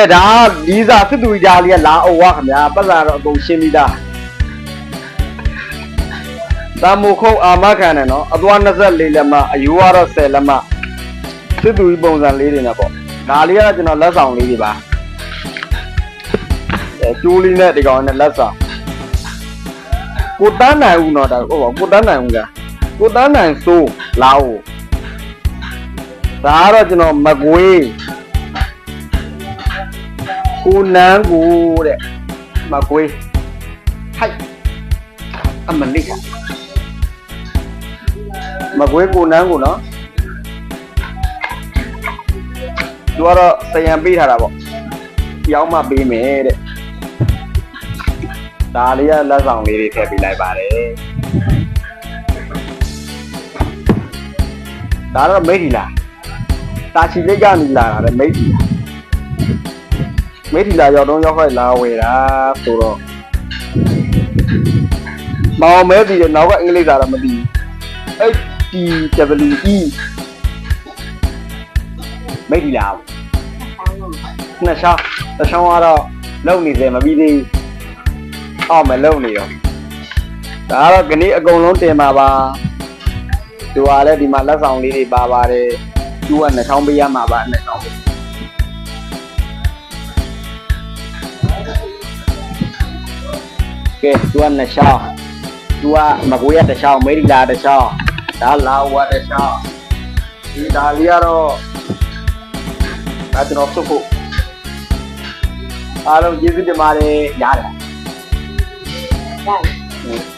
အဲဒါလီးစာစစ်သူကြားလေးကလာအုပ်ဝါခင်ဗျာပတ်စာတော့အကုန်ရှင်းပြီးသားတမ္မုခုတ်အာမခံတယ်နော်အသွား24လက်မအယူကတော့10လက်မစစ်သူကြီးပုံစံလေးတွေနဲ့ပေါ့ဒါလေးကကျွန်တော်လက်ဆောင်လေးတွေပါအဲကျိုးလေးနဲ့ဒီကောင်နဲ့လက်ဆောင်ကိုတန်းနိုင်ဦးတော့ဒါဟုတ်ပါကိုတန်းနိုင်ဦးကကိုတန်းနိုင်စိုးလာဦးဒါကတော့ကျွန်တော်မကွေး ကိုနန်းကိုတဲ့မကွေးဟိုက်အမလေးကမကွေးကိုနန်းကိုနော်သူကတော့စရံပေးထားတာပေါ့ပြောင်းမှပေးမယ်တဲ့ဒါလေးကလက်ဆောင်လေးတွေထည့်ပေးလိုက်ပါတယ်ဒါတော့မိတ်ဒီလားတာချီလေးကနေလာတာတဲ့မိတ်ဒီလား မိထီလာရောက်တော့ရောက်ခိုက်လာဝယ်တာဆိုတော့မောင်မဲပြီးတဲ့နောက်ကအင်္ဂလိပ်စာတော့မသိဘူးအဲ့ TWE မိထီလာနှစ်ရှာတစ်ချောင်းကတော့လုံနေတယ်မပြီးသေးဘူးအောက်မလုံနေရောဒါကတော့ခဏအကုန်လုံးတင်ပါပါသူကလည်းဒီမှာလက်ဆောင်လေးတွေပါပါတယ်သူက2000ပေးရမှာပါ2000 ကဲသူကနှစ်ချောင်းသူကမကွေးရတစ်ချောင်းမေရီလာတစ်ချောင်းဒါလာဝါတစ်ချောင်းဒီဒါလေးကတော့ဒါကျွန်တော်စုပ်ဖို့အားလုံးကျေးဇူးတင်ပါတယ်ရတယ်ရတယ်